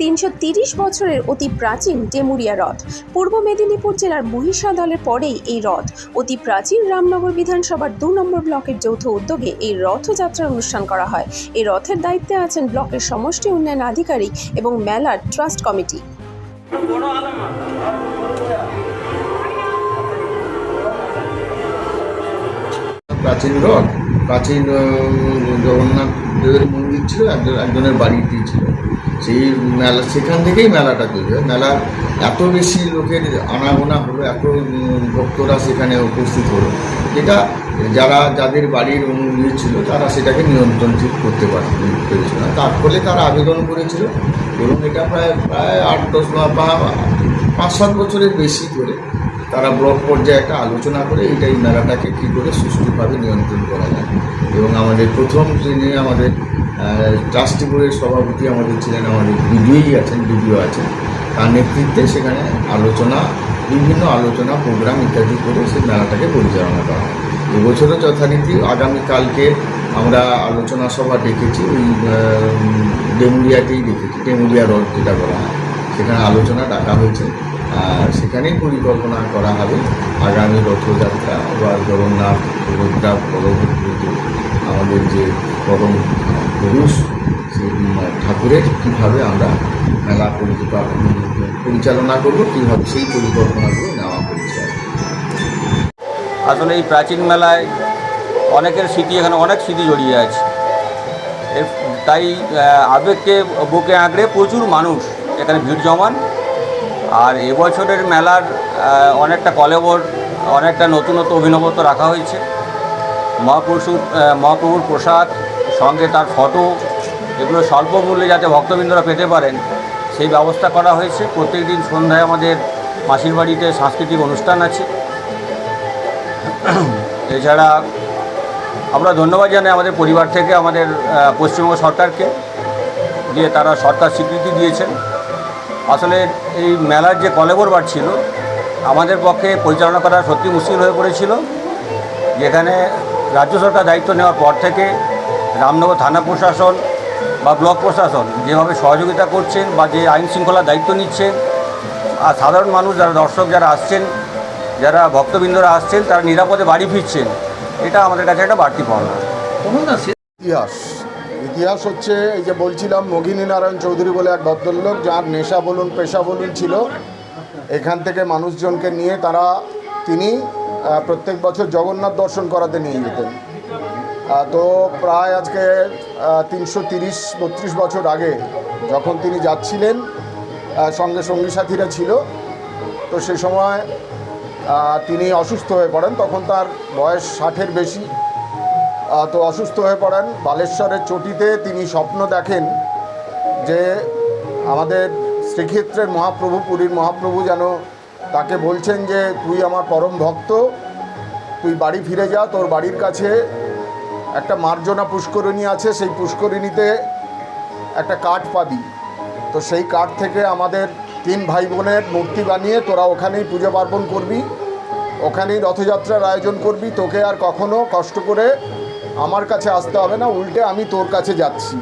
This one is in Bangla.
তিনশো বছরের অতি প্রাচীন ডেমুরিয়া রথ পূর্ব মেদিনীপুর জেলার মহিষাদলের পরেই এই রথ অতি প্রাচীন রামনগর বিধানসভার দু নম্বর ব্লকের যৌথ উদ্যোগে এই রথযাত্রার অনুষ্ঠান করা হয়। এই রথের দায়িত্বে আছেন ব্লকের সমষ্টি উন্নয়ন আধিকারিক এবং মেলার ট্রাস্ট কমিটি। প্রাচীন রথ প্রাচীন জগন্নাথ দেবের মন্দির ছিল, একজন একজনের বাড়িতেই ছিল। সেই মেলা, সেখান থেকেই মেলাটা তৈরি হয়। মেলা এত বেশি লোকের আনাগোনা হলো, এত ভক্তরা সেখানে উপস্থিত হলো। যেটা যারা, যাদের বাড়ির অনুযায়ী ছিল, তারা সেটাকে নিয়ন্ত্রণ ঠিক করতে পার- পেরেছিল। না তার ফলে তারা আবেদন করেছিল। এবং এটা প্রায় প্রায় আট দশ বা পাঁচ সাত বছরের বেশি করে তারা ব্লক পর্যায়ে একটা আলোচনা করে এইটাই মেলাটাকে কী করে সুষ্ঠুভাবে নিয়ন্ত্রণ করা যায়। এবং আমাদের প্রথম যিনি আমাদের ট্রাস্টি বোর্ডের সভাপতি আমাদের ছিলেন আমাদের বিডিওই আছেন, বিডিও আছেন। তার নেতৃত্বে সেখানে আলোচনা, বিভিন্ন আলোচনা প্রোগ্রাম ইত্যাদি করে সেই মেলাটাকে পরিচালনা করা হয়। এবছরও যথারীতি আগামীকালকে আমরা আলোচনা সভা ডেকেছি, ওই ডেমুরিয়াতেই ডেকেছি ডেমুরিয়া রথ যেটা বলা হয়। সেখানে আলোচনা ডাকা হয়েছে, আর সেখানেই পরিকল্পনা করা হবে। আগামী রথযাত্রা বা জগন্নাথ সুভদ্রা পরবর্তীতে আমাদের যে পরম পুরুষ ঠাকুরের, কীভাবে আমরা মেলা পরিচালনা করব, কীভাবে সেই পরিকল্পনাগুলো নেওয়া হয়েছে। আসলে এই প্রাচীন মেলায় অনেকের স্মৃতি এখানে, অনেক স্মৃতি জড়িয়ে আছে। তাই আবেগকে বুকে আঁকড়ে প্রচুর মানুষ এখানে ভিড় জমান। আর এবছরের মেলার অনেকটা কলেবর, অনেকটা নতুনত্ব, অভিনবত্ব রাখা হয়েছে। মহাপুরুষ মহাপ্রভুর প্রসাদ, সঙ্গে তার ফটো এগুলো স্বল্প মূল্যে যাতে ভক্তবৃন্দরা পেতে পারেন, সেই ব্যবস্থা করা হয়েছে। প্রত্যেক দিন সন্ধ্যায় আমাদের মাসির বাড়িতে সাংস্কৃতিক অনুষ্ঠান আছে। এছাড়া আমরা ধন্যবাদ জানাই আমাদের পরিবার থেকে, আমাদের পশ্চিমবঙ্গ সরকারকে, যে তারা সরকার স্বীকৃতি দিয়েছেন। আসলে এই মেলার যে কলেবর বার ছিল, আমাদের পক্ষে পরিচালনা করা সত্যি মুশকিল হয়ে পড়েছিল। যেখানে রাজ্য সরকার দায়িত্ব নেওয়ার পর থেকে রামনগর থানা প্রশাসন বা ব্লক প্রশাসন যেভাবে সহযোগিতা করছেন বা যে আইন শৃঙ্খলার দায়িত্ব নিচ্ছেন আর সাধারণ মানুষ যারা দর্শক যারা আসছেন যারা ভক্তবৃন্দরা আসছেন তারা নিরাপদে বাড়ি ফিরছেন এটা আমাদের কাছে একটা বাড়তি পাওনা। ইতিহাস। ইতিহাস হচ্ছে এই যে বলছিলাম মগিনী নারায়ণ চৌধুরী বলে এক ভদ্রলোক যার নেশা বলুন পেশা বলুন ছিল এখান থেকে মানুষজনকে নিয়ে তারা তিনি প্রত্যেক বছর জগন্নাথ দর্শন করাতে নিয়ে যেতেন। তো প্রায় আজকে তিনশো তিরিশ, বত্রিশ বছর আগে যখন তিনি যাচ্ছিলেন সঙ্গে সঙ্গী সাথীরা ছিল, তো সে সময় তিনি অসুস্থ হয়ে পড়েন। তখন তার বয়স ষাটের বেশি। তো অসুস্থ হয়ে পড়েন। বালেশ্বরের চটিতে তিনি স্বপ্ন দেখেন যে আমাদের শ্রীক্ষেত্রের মহাপ্রভু, পুরীর মহাপ্রভু যেন তাকে বলছেন যে, তুই আমার পরম ভক্ত, তুই বাড়ি ফিরে যা, তোর বাড়ির কাছে একটা মার্জনা পুষ্করিণী আছে, সেই পুষ্করিণীতে একটা কাঠ পাবি। তো সেই কাঠ থেকে আমাদের তিন ভাই বোনের মূর্তি বানিয়ে তোরা ওখানেই পুজো পার্বণ করবি, ওখানেই রথযাত্রার আয়োজন করবি। তোকে আর কখনো কষ্ট করে আমার কাছে আসতে হবে না, উল্টে আমি তোর কাছে যাচ্ছি।